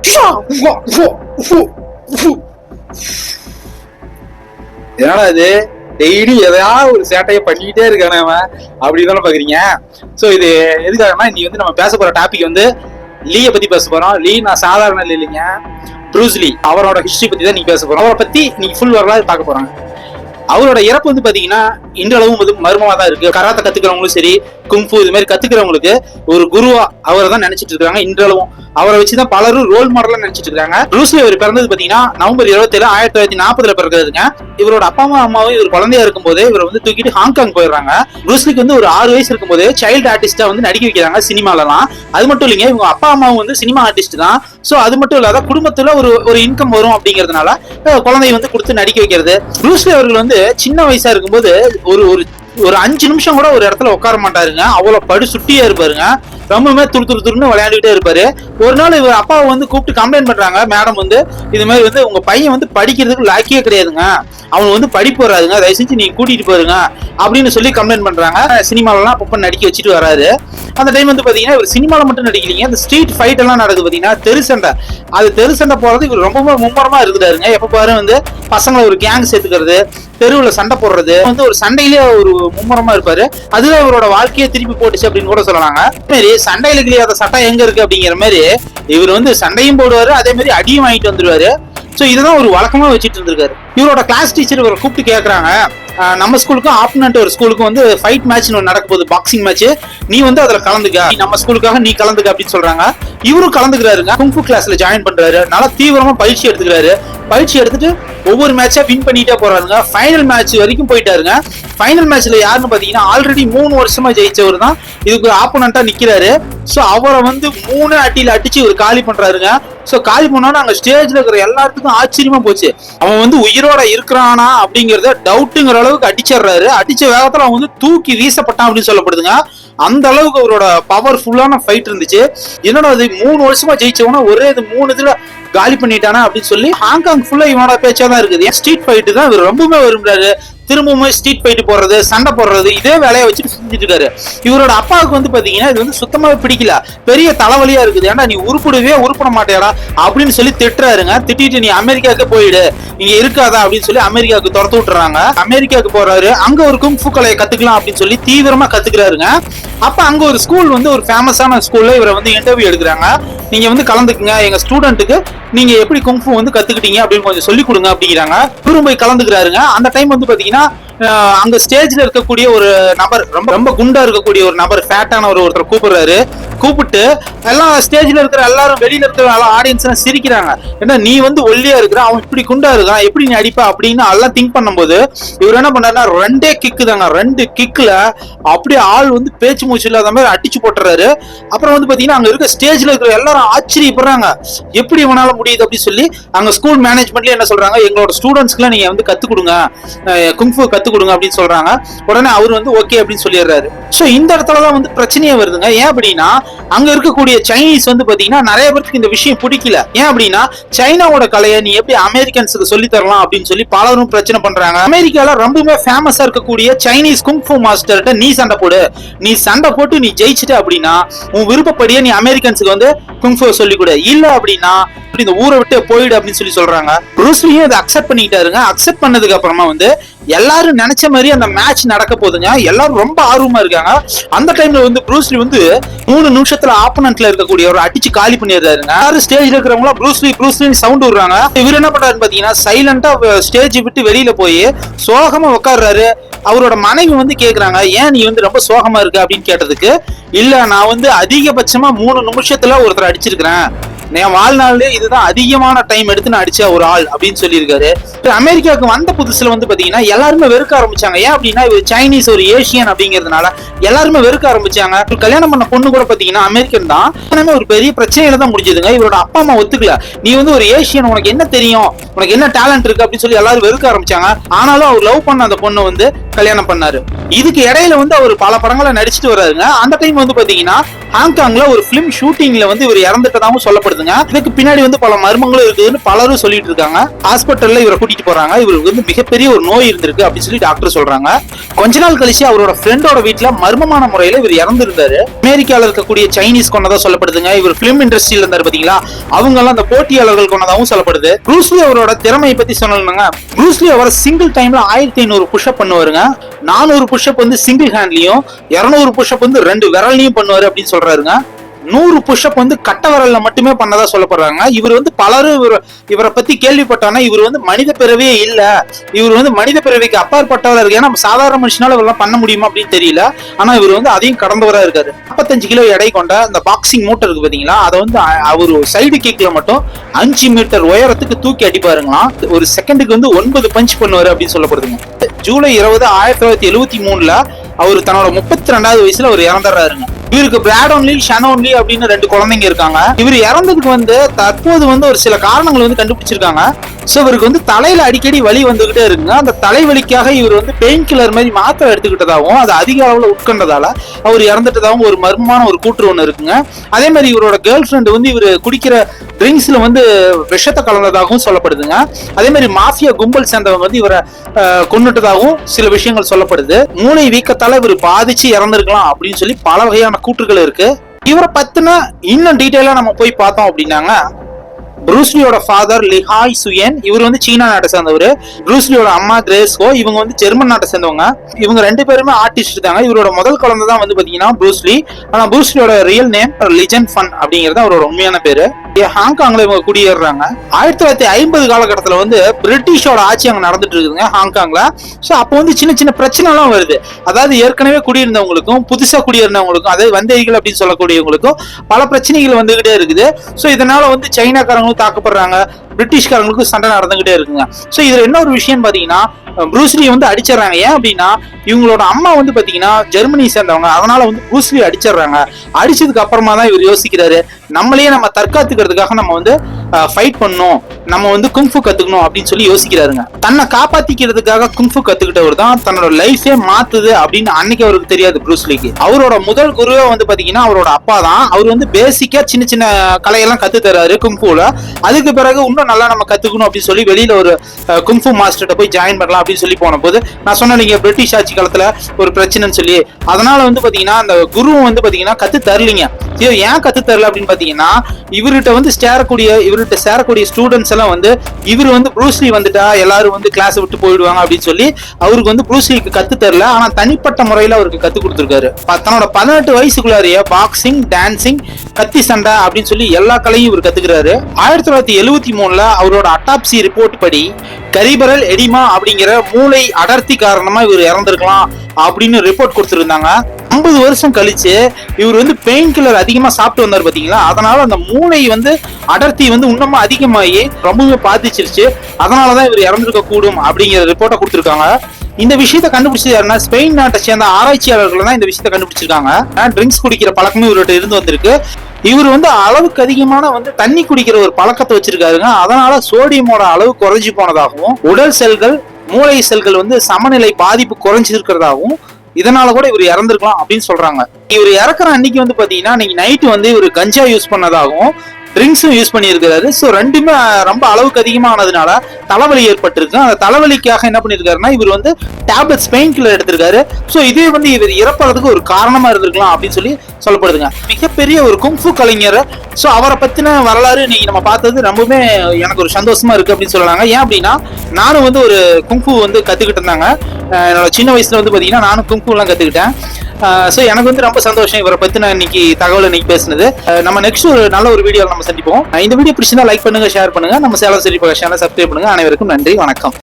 என்னடா இது? டெய்லி எதையாவது ஒரு சேட்டையை பண்ணிக்கிட்டே இருக்கானே அவன். அப்படி தானே பாக்குறீங்க? சோ இது எதுக்காகனா இன்னைக்கு வந்து நம்ம பேச போற டாபிக் வந்து லீய பத்தி பேச போறோம். லீ நான் சாதாரண இல்லைங்க. ப்ரூஸ்லி அவரோட ஹிஸ்டரி பத்தி தான் நீ பேச போறோம். அவரை பத்தி நீ ஃபுல் வரலாறு பார்க்க போறாங்க அவரோட இறப்பு வந்து பாத்தீங்கன்னா இன்றளவும் வந்து மர்மமா தான் இருக்கு. கராத்தை கத்துக்கிறவங்களும் சரி குங்ஃபு இது மாதிரி கத்துக்கிறவங்களுக்கு ஒரு குருவா அவரை தான் நினைச்சிட்டு இருக்காங்க. இன்றளவும் அவரை வச்சுதான் பலரும் ரோல் மாடலா நினைச்சிட்டு இருக்காங்க. ப்ரூஸ்லி அவர் பிறந்தது பாத்தீங்கன்னா நவம்பர் இருபத்தி ஏழு ஆயிரத்தி தொள்ளாயிரத்தி நாற்பதுல பிறகுதுங்க இவரோட அப்பா அம்மா அம்மாவும் இவர் குழந்தையா இருக்கும்போதே இவர் வந்து தூக்கிட்டு ஹாங்காங் போயிடுறாங்க. ரூஸ்லிக்கு வந்து ஒரு ஆறு வயசு இருக்கும்போது சைல்டு ஆர்டிஸ்டா வந்து நடிக்க வைக்கிறாங்க சினிமாலலாம். அது மட்டும் இல்லைங்க இவங்க அப்பா அம்மாவும் வந்து சினிமா ஆர்டிஸ்ட் தான். சோ அது மட்டும் இல்லாத குடும்பத்துல ஒரு ஒரு இன்கம் வரும் அப்படிங்கறதுனால குழந்தைய வந்து கொடுத்து நடிக்க வைக்கிறது. ப்ரூஸ்லி அவர்கள் வந்து சின்ன வயசா இருக்கும்போது ஒரு ஒரு ஒரு அஞ்சு நிமிஷம் கூட ஒரு இடத்துல உட்கார மாட்டாருங்க. அவ்வளவு படு சுட்டியா இருப்பாருங்க. ரொம்பவுமே துரு துரு துருன்னு விளையாண்டுக்கிட்டே இருப்பாரு. ஒரு நாள் இவர் அப்பாவை வந்து கூப்பிட்டு கம்ப்ளைண்ட் பண்றாங்க மேடம் வந்து இது மாதிரி வந்து உங்க பையன் வந்து படிக்கிறதுக்கு லாக்கியே கிடையாதுங்க. அவன் வந்து படிப்பு வராதுங்க. தயவு செஞ்சு நீங்க கூட்டிட்டு போயிருங்க. அப்படின்னு சொல்லி கம்ப்ளைண்ட் பண்றாங்க. சினிமாலலாம் அப்பப்ப நடிக்க வச்சுட்டு வராரு. அந்த டைம் வந்து பாத்தீங்கன்னா இவர் சினிமால மட்டும் நடிக்கலீங்க. அந்த ஸ்ட்ரீட் ஃபைட் எல்லாம் நடக்குது பாத்தீங்கன்னா தெரு சண்டை. அது தெரு சண்டை போறது இவர் ரொம்ப மும்மரமா இருக்கிறாருங்க. எப்ப பாரு வந்து பசங்களை ஒரு கேங் சேர்த்துக்கிறது தெருவில் சண்டை போடுறது வந்து ஒரு சண்டையிலேயே ஒரு மும்முரமா இருப்பாரு. அதுதான் அவரோட வாழ்க்கையை திருப்பி போட்டுச்சு அப்படின்னு கூட சொல்லலாங்க. மாதிரி சண்டையில கிளியாத சட்டம் எங்க இருக்கு அப்படிங்கிற மாதிரி இவர் வந்து சண்டையும் போடுவாரு அதே மாதிரி அடியும் வாங்கிட்டு வந்துருவாரு. ஸோ இதுதான் ஒரு வழக்கமா வச்சுட்டு இருந்திருக்காரு. இவரோட கிளாஸ் டீச்சர் இவரை கூப்பிட்டு கேட்குறாங்க நம்ம ஸ்கூலுக்கும் ஆப்பனண்ட் ஒரு ஸ்கூலுக்கும் வந்து ஃபைட் மேட்ச் ஒன்று நடக்க போகுது பாக்ஸிங் மேட்ச் நீ வந்து அதுல கலந்துக்க. நீ நம்ம ஸ்கூலுக்காக நீ கலந்துக்க அப்படின்னு சொல்றாங்க. இவரும் கலந்துக்கிறாருங்க. குங்ஃபு கிளாஸ்ல ஜாயின் பண்றாரு. நல்லா தீவிரமா பயிற்சி எடுத்துக்கிறாரு. பயிற்சி எடுத்துட்டு ஒவ்வொரு மேட்சா வின் பண்ணிட்டே போறாருங்க. ஃபைனல் மேட்ச் வரைக்கும் போயிட்டாருங்க. ஃபைனல் மேட்ச்ல யாருன்னு பாத்தீங்கன்னா ஆல்ரெடி மூணு வருஷமா ஜெயிச்சவர் தான். இதுக்கு ஆப்போனண்டா நிக்கிறாரு. ஸோ அவரை வந்து மூணு அட்டியில அடிச்சு இவர் காலி பண்றாருங்க. ஸோ காலி பண்ணோன்னா அங்க ஸ்டேஜ்ல இருக்கிற எல்லாத்துக்கும் ஆச்சரியமா போச்சு. அவன் வந்து உயிரோட இருக்கிறானா அப்படிங்கறத டவுட்டுங்கிற அளவுக்கு அடிச்சிடுறாரு. அடிச்ச வேகத்துல அவன் வந்து தூக்கி வீசப்பட்டான் அப்படின்னு சொல்லப்படுதுங்க. அந்த அளவுக்கு அவரோட பவர்ஃபுல்லான ஃபைட் இருந்துச்சு. என்னடா அது மூணு வருஷமா ஜெயிச்சவனா ஒரே இது மூணு இதுல காலி பண்ணிட்டானா அப்படின்னு சொல்லி ஹாங்காங் ஃபுல்லா இவனோட பேச்சா தான் இருக்குது. ஸ்ட்ரீட் ஃபைட்டு தான் இவர் ரொம்பவே விரும்புறாரு. திரும்பவும் ஸ்ட்ரீட் ஃபைட்டு போடுறது சண்டை போடுறது இதே வேலையை வச்சுட்டு செஞ்சுட்டு இருக்காரு. இவரோட அப்பாவுக்கு வந்து பாத்தீங்கன்னா இது வந்து சுத்தமாவே பிடிக்கல. பெரிய தலைவலியா இருக்குது. ஏன்டா நீ உருப்பிடவே உருப்பிட மாட்டேடா அப்படின்னு சொல்லி திட்டுறாருங்க. திட்டிட்டு நீ அமெரிக்காவுக்கு போயிடு. இங்க இருக்காதா? அப்படின்னு சொல்லி அமெரிக்காவுக்கு துரத்து விட்டுறாங்க. அமெரிக்காவுக்கு போறாரு. அங்க ஒரு குங்ஃபு கலையை கத்துக்கலாம் அப்படின்னு சொல்லி தீவிரமா கத்துக்கிறாருங்க. அப்ப அங்க ஒரு ஸ்கூல் வந்து ஒரு ஃபேமஸான ஸ்கூல்ல இவரை வந்து இன்டர்வியூ எடுக்கிறாங்க. நீங்கள் வந்து கலந்துக்குங்க. எங்கள் ஸ்டூடெண்ட்டுக்கு நீங்கள் எப்படி குங்ஃபு வந்து கற்றுக்கிட்டீங்க அப்படின்னு கொஞ்சம் சொல்லிக் கொடுங்க அப்படிங்கிறாங்க. இவரும் போய் கலந்துக்கிறாருங்க. அந்த டைம் வந்து பார்த்தீங்கன்னா அந்த அங்க ஸ்டேஜ்ல இருக்கக்கூடிய ஒரு நபர் ரொம்ப ரொம்ப குண்டா இருக்கக்கூடிய ஒரு நபர் ஃபேட்டான ஒரு ஒருத்தர் கூப்பிடுறாரு. கூப்பிட்டு எல்லாம் ஸ்டேஜ்ல இருக்கிற எல்லாரும் வெளியில இருக்கிற எல்லா ஆடியன்ஸ் சிரிக்கிறாங்க. ஏன்னா நீ வந்து ஒல்லியா இருக்கிற அவன் இப்படி குண்டா இருக்கான் எப்படி நீ அடிப்ப அப்படின்னு எல்லாம் திங்க் பண்ணும்போது இவர் என்ன பண்ணாருன்னா ரெண்டே கிக்கு தாங்க. ரெண்டு கிக்ல அப்படியே ஆள் வந்து பேச்சு மூச்சு இல்லாத மாதிரி அடிச்சு போட்டுறாரு. அப்புறம் வந்து பாத்தீங்கன்னா அங்க இருக்க ஸ்டேஜ்ல இருக்கிற எல்லாரும் ஆச்சரியப்படுறாங்க. எப்படி இவனால முடியுது அப்படின்னு சொல்லி அங்க ஸ்கூல் மேனேஜ்மெண்ட்ல என்ன சொல்றாங்க எங்களோட ஸ்டூடெண்ட்ஸ்க்குலாம் நீங்க வந்து கத்து கொடுங்க. குங்ஃபு கத்து கொடுங்க அப்படின்னு சொல்றாங்க. உடனே அவர் வந்து ஓகே அப்படின்னு சொல்லிடுறாரு. ஸோ இந்த இடத்துல தான் வந்து பிரச்சனையே வருதுங்க. ஏன் அப்படின்னா அங்க இருக்கக்கூடிய சைனீஸ் வந்து பாத்தீங்கன்னா நிறைய பேருக்கு இந்த விஷயம் பிடிக்கல. ஏன் அப்படின்னா சைனாவோட கலையை நீ எப்படி அமெரிக்கன்ஸுக்கு சொல்லி தரலாம் அப்படின்னு சொல்லி பலரும் பிரச்சனை பண்றாங்க. அமெரிக்கால ரொம்பவுமே ஃபேமஸா இருக்கக்கூடிய சைனீஸ் குங்ஃபு மாஸ்டர்கிட்ட நீ சண்டை போடு. நீ சண்டை போட்டு நீ ஜெயிச்சிட்ட அப்படின்னா உன் விருப்பப்படியே நீ அமெரிக்கன்ஸுக்கு வந்து குங்ஃபு சொல்லி கொடு இல்ல அப்படின்னா இப்படி இந்த ஊரை விட்டு போயிடு அப்படின்னு சொல்லி சொல்றாங்க. ப்ரூஸ்லியும் அதை அக்செப்ட் பண்ணிட்டாருங்க அக்செப்ட் பண்ணதுக்கு அப்புறமா வந்து எல்லாரும் நினைச்ச மாதிரி அந்த மேட்ச் நடக்க போகுதுங்க. எல்லாரும் ரொம்ப ஆர்வமா இருக்காங்க. அந்த டைம்ல வந்து ப்ரூஸ்லி வந்து மூணு நிமிஷத்துல ஆப்பனண்ட்ல இருக்கக்கூடிய ஒரு அடிச்சு காலி பண்ணிடுறாருங்க. யாரும் ஸ்டேஜ்ல இருக்கிறவங்களா ப்ரூஸ்லி ப்ரூஸ்லி சவுண்ட் விடுறாங்க. இவர் என்ன பண்றாருன்னு பாத்தீங்கன்னா சைலண்டா ஸ்டேஜ் விட்டு வெளியில போய் சோகமா உட்கார்றாரு அவரோட மனைவி வந்து கேக்குறாங்க ஏன் நீ வந்து ரொம்ப சோகமா இருக்க? அப்படின்னு கேட்டதுக்கு இல்ல நான் வந்து அதிகபட்சமா மூணு நிமிஷத்துல ஒருத்தர் அடிச்சிருக்கிறேன். என் வாழ்நாள்ல இதுதான் அதிகமான டைம் எடுத்து நான் அடிச்ச ஒரு ஆள் அப்படின்னு சொல்லியிருக்காரு. இப்போ அமெரிக்காவுக்கு வந்த புதுசுல வந்து பாத்தீங்கன்னா எல்லாருமே வெறுக்க ஆரம்பிச்சாங்க. ஏன் அப்படின்னா இவர் சைனீஸ் ஒரு ஏசியன் அப்படிங்கிறதுனால எல்லாருமே வெறுக்க ஆரம்பிச்சாங்க. கல்யாணம் பண்ண பொண்ணு கூட பாத்தீங்கன்னா அமெரிக்கன் தான். ஆனாலுமே ஒரு பெரிய பிரச்சனையில தான் முடிஞ்சதுங்க. இவரோட அப்பா அம்மா ஒத்துக்கல. நீ வந்து ஒரு ஏசியன் உனக்கு என்ன தெரியும்? உனக்கு என்ன டேலண்ட் இருக்கு? அப்படின்னு சொல்லி எல்லாரும் வெறுக்க ஆரம்பிச்சாங்க. ஆனாலும் அவர் லவ் பண்ண அந்த பொண்ணு வந்து கல்யாணம் பண்ணாரு. இதுக்கு இடையில வந்து அவர் பல படங்களை நடிச்சுட்டு வர்றாருங்க. அந்த டைம் வந்து பாத்தீங்கன்னா ஹாங்காங்ல ஒரு பிலிம் ஷூட்டிங்ல வந்து இவர் இறந்துட்டதாகவும் சொல்லப்படுதுங்க. இதுக்கு பின்னாடி வந்து பல மர்மங்களும் இருக்குதுன்னு பலரும் சொல்லிட்டு இருக்காங்க. ஹாஸ்பிட்டல்ல இவரை கூட்டிட்டு போறாங்க. இவருக்கு வந்து மிகப்பெரிய ஒரு நோய் இருந்திருக்கு அப்படின்னு சொல்லி டாக்டர் சொல்றாங்க. கொஞ்ச நாள் கழிச்சு அவரோட ஃப்ரெண்டோட வீட்டுல மர்மமான முறையில இவர் இறந்துருந்தாரு. அமெரிக்கால இருக்கக்கூடிய சைனீஸ் கொண்டதா சொல்லப்படுதுங்க. இவர் பிலிம் இண்டஸ்ட்ரியில இருந்தாரு பாத்தீங்களா? அவங்க எல்லாம் அந்த போட்டியாளர்கள் கொண்டதாகவும் சொல்லப்படுது. ப்ரூஸ்லி அவரோட திறமையை பத்தி சொல்லணுங்க ப்ரூஸ்லி அவரை சிங்கிள் டைம்ல ஆயிரத்தி ஐநூறு புஷ்அப் பண்ணுவாருங்க. நானூறு புஷ்அப் வந்து சிங்கிள் ஹேண்ட்லயும் இருநூறு புஷ்அப் வந்து ரெண்டு விரல்லையும் பண்ணுவாரு அப்படின்னு சொல்றாருங்க. நூறு புஷ்அப் வந்து கட்ட மட்டுமே பண்ணதா சொல்லப்படுறாங்க. இவர் வந்து பலரும் இவர் இவரை பத்தி கேள்விப்பட்டானா இவர் வந்து மனித பிறவியே இல்ல. இவர் வந்து மனித பிறவிக்கு அப்பாற்பட்டவராக இருக்கு ஏன்னா நம்ம சாதாரண மனுஷனால இவரெல்லாம் பண்ண முடியுமா அப்படின்னு தெரியல. ஆனா இவர் வந்து அதையும் கடந்தவராக இருக்காரு. 45 கிலோ எடை கொண்ட இந்த பாக்ஸிங் மூட்டை இருக்கு பாத்தீங்களா? அதை வந்து அவர் சைடு கிக்ல மட்டும் அஞ்சு மீட்டர் உயரத்துக்கு தூக்கி அடிப்பாருங்களாம். ஒரு செகண்டுக்கு வந்து ஒன்பது பஞ்ச் பண்ணுவாரு அப்படின்னு சொல்லப்படுதுங்க. ஜூலை இருபது ஆயிரத்தி தொள்ளாயிரத்தி எழுபத்தி மூணுல அவர் தன்னோட முப்பத்தி ரெண்டாவது வயசுல அவர் இறந்துடுறாருங்க. இவருக்கு பிராட் ஒன்லி ஷன் ஒன்லி அப்படின்னு ரெண்டு குழந்தைங்க இருக்காங்க. இவர் இறந்ததுக்கு வந்து தற்போது வந்து ஒரு சில காரணங்கள் வந்து கண்டுபிடிச்சிருக்காங்க. ஸோ இவருக்கு வந்து தலையில் அடிக்கடி வலி வந்துகிட்டே இருக்குங்க. அந்த தலைவலிக்காக இவர் வந்து பெயின் கில்லர் மாதிரி மாத்திரை எடுத்துக்கிட்டதாகவும் அது அதிக அளவில் உட்கொண்டதால அவர் இறந்துட்டதாகவும் ஒரு மர்மமான ஒரு கூற்று ஒன்று இருக்குங்க. அதே மாதிரி இவரோட கேர்ள் ஃப்ரெண்டு வந்து இவர் குடிக்கிற ட்ரிங்க்ஸில் வந்து விஷத்தை கலந்ததாகவும் சொல்லப்படுதுங்க. அதே மாதிரி மாஃபியா கும்பல் சேர்ந்தவங்க வந்து இவரை கொண்டுட்டதாகவும் சில விஷயங்கள் சொல்லப்படுது. மூளை வீக்கத்தால் இவர் பாதிச்சு இறந்துருக்கலாம் அப்படின்னு சொல்லி பல வகையான கூற்றுகள் இருக்கு. இவரை பத்தின இன்னும் டீட்டெயிலா நம்ம போய் பார்த்தோம் அப்படின்னாங்க. ப்ரூஸ்லியோட ஃபாதர் லிஹாய் சுயன் இவர் வந்து சீனா நாட்டை சேர்ந்தவர். ப்ரூஸ்லியோட அம்மா கிரேஸ்கோ இவங்க வந்து ஜெர்மன் நாட்டை சேர்ந்தவங்க. இவங்க ரெண்டு பேருமே ஆர்டிஸ்ட் தாங்க இவரோட முதல் குழந்தை தான் வந்து பாத்தீங்கன்னா ப்ரூஸ்லி ஆனா ப்ரூஸ்லியோட real name Lee Jun Fan அப்படிங்கிறது அவரோட உண்மையான பேரு. ஹாங்காங்ல இவங்க குடியேறுறாங்க. ஆயிரத்தி தொள்ளாயிரத்தி ஐம்பது காலகட்டத்தில் வந்து பிரிட்டிஷோட ஆட்சி அங்கே நடந்துட்டு இருக்குதுங்க ஹாங்காங்ல. ஸோ அப்போ வந்து சின்ன சின்ன பிரச்சனை எல்லாம் வருது. அதாவது ஏற்கனவே குடியிருந்தவங்களுக்கும் புதுசாக குடியிருந்தவங்களுக்கும் அதாவது வந்தேரிகள் அப்படின்னு சொல்லக்கூடியவங்களுக்கும் பல பிரச்சனைகள் வந்துகிட்டே இருக்குது. ஸோ இதனால வந்து சைனாக்காரங்க தாக்கப்படுறாங்க. பிரிட்டிஷ்காரங்களுக்கு சண்டை நடந்துகிட்டே இருக்குங்க. ஸோ இதுல என்ன ஒரு விஷயம் பாத்தீங்கன்னா ப்ரூஸ்லி வந்து அடிச்சிடுறாங்க. ஏன் அப்படின்னா இவங்களோட அம்மா வந்து பாத்தீங்கன்னா ஜெர்மனி சேர்ந்தவங்க. அதனால வந்து ப்ரூஸ்லி அடிச்சிடுறாங்க. அடிச்சதுக்கு அப்புறமா தான் இவர் யோசிக்கிறாரு நம்மளையே நம்ம தற்காத்துக்கிறதுக்காக நம்ம வந்து ஃபைட் பண்ணணும். நம்ம வந்து குங்ஃபு கத்துக்கணும் அப்படின்னு சொல்லி யோசிக்கிறாருங்க. தன்னை காப்பாத்திக்கிறதுக்காக குங்ஃபு கத்துக்கிட்டவர் தான் தன்னோட லைஃபே மாத்துது அப்படின்னு அன்னைக்கு அவருக்கு தெரியாது ப்ரூஸ்லிக்கு அவரோட முதல் குருவே வந்து பாத்தீங்கன்னா அவரோட அப்பா தான். அவர் வந்து பேசிக்கா சின்ன சின்ன கலையெல்லாம் கத்து தர்றாரு குங்ஃபுல அதுக்கு பிறகு இன்னும் நல்லா நம்ம கத்துக்கணும் அப்படின்னு சொல்லி வெளியில ஒரு கும்ஃபு மாஸ்டர்கிட்ட போய் ஜாயின் பண்ணலாம் அப்படின்னு சொல்லி போன போது நான் சொன்னேன் நீங்க பிரிட்டிஷ் ஆட்சி காலத்துல ஒரு பிரச்சனைன்னு சொல்லி. அதனால வந்து பாத்தீங்கன்னா அந்த குருவும் வந்து பாத்தீங்கன்னா கத்து தரலீங்க. இது ஏன் கத்து தரல அப்படின்னு பாத்தீங்கன்னா இவர்கிட்ட வந்து சேரக்கூடிய இவர்கிட்ட சேரக்கூடிய ஸ்டூடெண்ட்ஸ் எல்லாம் வந்து இவர் வந்து ப்ரூஸ்லி வந்துட்டா எல்லாரும் வந்து கிளாஸ் விட்டு போயிடுவாங்க அப்படின்னு சொல்லி அவருக்கு வந்து ப்ரூஸ்லிக்கு கத்து தரல. ஆனா தனிப்பட்ட முறையில அவருக்கு கத்து கொடுத்துருக்காரு. தன்னோட பதினெட்டு வயசுக்குள்ளாரிய பாக்ஸிங் டான்சிங் கத்தி சண்டை அப்படின்னு சொல்லி எல்லா கலையும் இவர் கத்துக்கிறாரு. ஆயிரத்தி தொள்ளாயிரத்தி எழுவத்தி மூணுல அவரோட அட்டாப்சி ரிப்போர்ட் படி கரிபரல் எடிமா அப்படிங்கிற மூளை அடர்த்தி காரணமா இவர் இறந்திருக்கலாம் அப்படின்னு ரிப்போர்ட் கொடுத்துருந்தாங்க. ஐம்பது வருஷம் கழிச்சு இவர் வந்து பெயின் கில்லர் அதிகமா சாப்பிட்டு வந்தார் பாத்தீங்களா? அதனால அந்த மூளை வந்து அடர்த்தி வந்து இன்னமும் அதிகமாகி ரொம்பவே பாதிச்சிருச்சு. அதனாலதான் இவர் இறந்துருக்க கூடும் அப்படிங்கிற ரிப்போர்ட்டை கொடுத்துருக்காங்க. இந்த விஷயத்தை கண்டுபிடிச்சது யாருன்னா ஸ்பெயின் நாட்டை சேர்ந்த ஆராய்ச்சியாளர்கள் தான் இந்த விஷயத்த கண்டுபிடிச்சிருக்காங்க. ட்ரிங்க்ஸ் குடிக்கிற பழக்கமும் இவர்கிட்ட இருந்து வந்திருக்கு. இவர் வந்து அளவுக்கு அதிகமான வந்து தண்ணி குடிக்கிற ஒரு பழக்கத்தை வச்சிருக்காருங்க. அதனால சோடியமோட அளவு குறைஞ்சு போனதாகவும் உடல் செல்கள் மூளை செல்கள் வந்து சமநிலை பாதிப்பு குறைஞ்சிருக்கிறதாகவும் இதனால கூட இவர் இறந்துருக்கலாம் அப்படின்னு சொல்றாங்க. இவர் இறக்குற அன்னைக்கு வந்து பாத்தீங்கன்னா இன்னைக்கு நைட்டு வந்து இவர் கஞ்சா யூஸ் பண்ணதாகவும் ட்ரிங்க்ஸும் யூஸ் பண்ணியிருக்கிறாரு. ஸோ ரெண்டுமே ரொம்ப அளவுக்கு அதிகமானதுனால தலைவலி ஏற்பட்டிருக்கு. அந்த தலைவலிக்காக என்ன பண்ணியிருக்காருன்னா இவர் வந்து டேப்லெட்ஸ் பெயின் கில்லர் எடுத்திருக்காரு. ஸோ இதே வந்து இவர் இறப்பறதுக்கு ஒரு காரணமாக இருந்திருக்கலாம் அப்படின்னு சொல்லி சொல்லப்படுதுங்க. மிகப்பெரிய ஒரு குங்ஃபு கலைஞர். ஸோ அவரை பற்றின வரலாறு இன்னைக்கு நம்ம பார்த்தது ரொம்பவுமே எனக்கு ஒரு சந்தோஷமா இருக்கு அப்படின்னு சொல்லலாங்க. ஏன் அப்படின்னா நானும் வந்து ஒரு குங்ஃபு வந்து கற்றுக்கிட்டு இருந்தாங்க. என்னோட சின்ன வயசுல வந்து பாத்தீங்கன்னா நானும் குங்ஃபு எல்லாம் கத்துக்கிட்டேன். ஸோ எனக்கு வந்து ரொம்ப சந்தோஷம் இவரை பத்தி நான் இன்னைக்கு தகவல் இன்னைக்கு பேசுனது. நம்ம நெக்ஸ்ட் ஒரு நல்ல ஒரு வீடியோவில் நம்ம சந்திப்போம். இந்த வீடியோ பிடிச்சிருந்தா லைக் பண்ணுங்க ஷேர் பண்ணுங்க. நம்ம சேலம் சரி சேனல் சப்ஸ்கிரைப் பண்ணுங்க. அனைவருக்கும் நன்றி வணக்கம்.